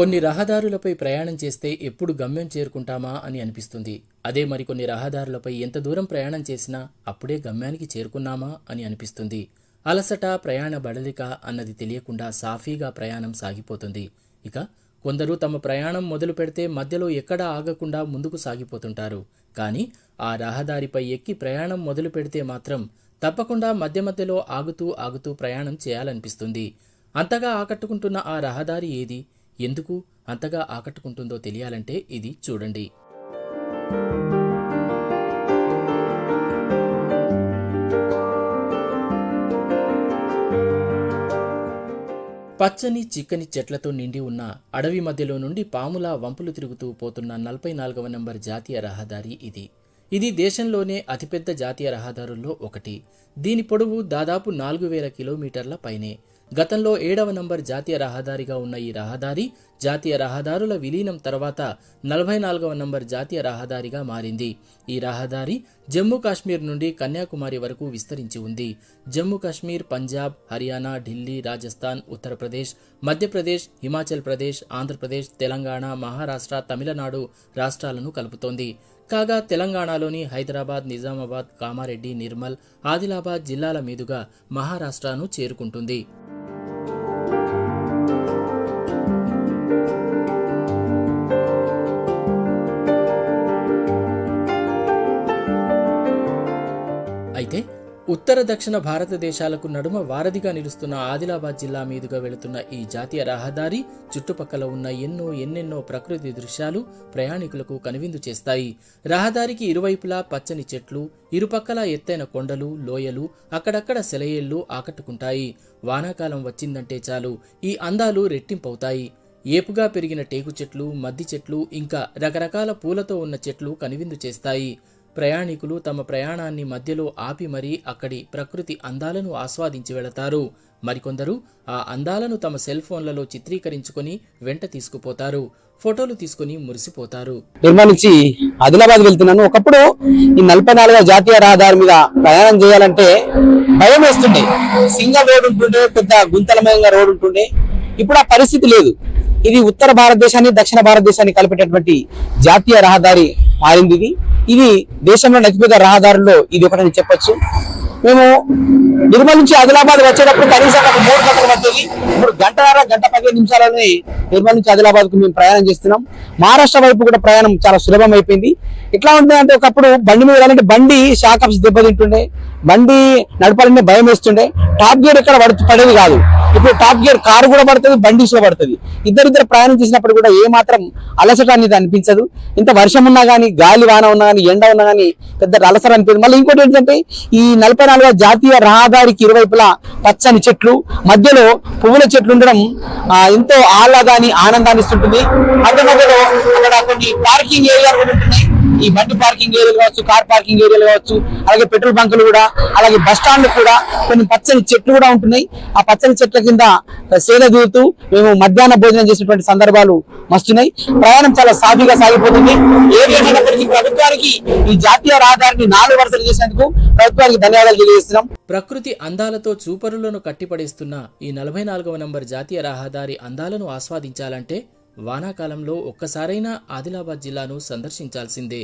కొన్ని రహదారులపై ప్రయాణం చేస్తే ఎప్పుడు గమ్యం చేరుకుంటామా అని అనిపిస్తుంది. అదే మరికొన్ని రహదారులపై ఎంత దూరం ప్రయాణం చేసినా అప్పుడే గమ్యానికి చేరుకున్నామా అని అనిపిస్తుంది. అలసట ప్రయాణ బడలిక అన్నది తెలియకుండా సాఫీగా ప్రయాణం సాగిపోతుంది. ఇక కొందరు తమ ప్రయాణం మొదలు పెడితే మధ్యలో ఎక్కడా ఆగకుండా ముందుకు సాగిపోతుంటారు. కానీ ఆ రహదారిపై ఎక్కి ప్రయాణం మొదలు పెడితే మాత్రం తప్పకుండా మధ్య మధ్యలో ఆగుతూ ఆగుతూ ప్రయాణం చేయాలనిపిస్తుంది. అంతగా ఆకట్టుకుంటున్న ఆ రహదారి ఏది? ఎందుకు అంతగా ఆకట్టుకుంటుందో తెలియాలంటే ఇది చూడండి. పచ్చని చిక్కని చెట్లతో నిండి ఉన్న అడవి మధ్యలో నుండి పాముల వంపులు తిరుగుతూ పోతున్న నలభై నాలుగవ నంబర్ జాతీయ రహదారి ఇది. ఇది దేశంలోనే అతిపెద్ద జాతీయ రహదారుల్లో ఒకటి. దీని పొడవు దాదాపు నాలుగు వేల కిలోమీటర్ల పైనే. గతంలో ఏడవ నంబర్ జాతీయ రహదారిగా ఉన్న ఈ రహదారి జాతీయ రహదారుల విలీనం తర్వాత నలభై నాలుగవ నంబర్ జాతీయ రహదారిగా మారింది. ఈ రహదారి జమ్మూ కాశ్మీర్ నుండి కన్యాకుమారి వరకు విస్తరించి ఉంది. జమ్మూ కాశ్మీర్ పంజాబ్ హర్యానా ఢిల్లీ రాజస్థాన్ ఉత్తరప్రదేశ్ మధ్యప్రదేశ్ హిమాచల్ ప్రదేశ్ ఆంధ్రప్రదేశ్ తెలంగాణ మహారాష్ట్ర తమిళనాడు రాష్ట్రాలను కలుపుతోంది. కాగా తెలంగాణలోని హైదరాబాద్ నిజామాబాద్ కామారెడ్డి నిర్మల్ ఆదిలాబాద్ జిల్లాల మీదుగా మహారాష్ట్రను చేరుకుంటుంది. ఉత్తర దక్షిణ భారతదేశాలకు నడుమ వారధిగా నిలుస్తున్న ఆదిలాబాద్ జిల్లా మీదుగా వెళుతున్న ఈ జాతీయ రహదారి చుట్టుపక్కల ఉన్న ఎన్నో ఎన్నెన్నో ప్రకృతి దృశ్యాలు ప్రయాణికులకు కనువిందు చేస్తాయి. రహదారికి ఇరువైపులా పచ్చని చెట్లు ఇరుపక్కల ఎత్తైన కొండలు లోయలు అక్కడక్కడ సెలయేళ్ళు ఆకట్టుకుంటాయి. వానాకాలం వచ్చిందంటే చాలు ఈ అందాలు రెట్టింపవుతాయి. ఏపుగా పెరిగిన టేకు చెట్లు మద్ది చెట్లు ఇంకా రకరకాల పూలతో ఉన్న చెట్లు కనువిందు చేస్తాయి. ప్రయాణికులు తమ ప్రయాణాన్ని మధ్యలో ఆపి మరీ అక్కడి ప్రకృతి అందాలను ఆస్వాదించి వెళతారు. మరికొందరు ఆ అందాలను తమ సెల్ ఫోన్లలో చిత్రీకరించుకొని వెంట తీసుకుపోతారు. ఫోటోలు తీసుకుని మురిసిపోతారు. నిర్మల్ నుంచి ఆదిలాబాద్ వెళ్తున్నాను. ఒకప్పుడు ఈ నలభై నాలుగో జాతీయ రహదారి మీద ప్రయాణం చేయాలంటే భయం వేస్తుండే. సింగల్ రోడ్ ఉంటుండే పెద్ద గుంతలమయంగా రోడ్ ఉంటుండే. ఇప్పుడు ఆ పరిస్థితి లేదు. ఇది ఉత్తర భారతదేశాన్ని దక్షిణ భారతదేశాన్ని కలిపేటటువంటి జాతీయ రహదారి మారింది ఇది. ఇది దేశంలో అతిపెద్ద రహదారుల్లో ఇది ఒకటని చెప్పొచ్చు. మేము నిర్మల్ నుంచి ఆదిలాబాద్ వచ్చేటప్పుడు కనీసం ఒక మూడు గంటలు పడుతుంది ఇప్పుడు గంటన్నర గంట పదిహేను నిమిషాలని నిర్మల్ నుంచి ఆదిలాబాద్కు మేము ప్రయాణం చేస్తున్నాం. మహారాష్ట్ర వైపు కూడా ప్రయాణం చాలా సులభం అయిపోయింది. ఎట్లా ఉంటుంది అంటే ఒకప్పుడు బండి మీద వెళ్ళాలంటే బండి షాకప్స్ దెబ్బతింటుండే బండి నడపాలంటే భయం వేస్తుండే. టాప్ గేర్ ఇక్కడ పడేది కాదు. ఇప్పుడు టాప్ గేర్ కారు కూడా పడుతుంది బండిస్లో పడుతుంది. ఇద్దరిద్దరు ప్రయాణం చేసినప్పుడు కూడా ఏ మాత్రం అలసట అనేది అనిపించదు. ఇంత వర్షం ఉన్నా కానీ గాలి వాన ఉన్నా కానీ ఎండ ఉన్నా కానీ పెద్ద అలసట అనిపించదు. మళ్ళీ ఇంకోటి ఏంటంటే ఈ నలభై నాలుగో జాతీయ రహదారికి ఇరువైపులా పచ్చని చెట్లు మధ్యలో పువ్వుల చెట్లు ఉండడం ఎంతో ఆహ్లాదాన్ని ఆనందాన్ని ఇస్తుంటుంది. మధ్య మధ్యలో అక్కడ కొన్ని పార్కింగ్ ఏరియాలు కూడా ఉంటున్నాయి. ఈ బండి పార్కింగ్ ఏరియాలు కావచ్చు కార్ పార్కింగ్ ఏరియాలు కావచ్చు అలాగే పెట్రోల్ బంకులు కూడా అలాగే బస్ స్టాండ్ కూడా కొన్ని పచ్చని చెట్లు కూడా ఉంటున్నాయి. ఆ పచ్చని చెట్ల కింద సేద దూరుతూ మేము మధ్యాహ్న భోజనం చేసినటువంటి సందర్భాలు మస్తున్నాయి. ప్రయాణం చాలా సాఫీగా సాగిపోతుంది. ఏది ఏమైనప్పటికీ ప్రభుత్వానికి ఈ జాతీయ రహదారిని నాలుగు వరుసలు చేసినందుకు ప్రభుత్వానికి ధన్యవాదాలు తెలియజేస్తున్నాం. ప్రకృతి అందాలతో చూపరులను కట్టిపడేస్తున్న ఈ నలభై నాలుగవ నంబర్ జాతీయ రహదారి అందాలను ఆస్వాదించాలంటే వానాకాలంలో ఒక్కసారైనా ఆదిలాబాద్ జిల్లాను సందర్శించాల్సిందే.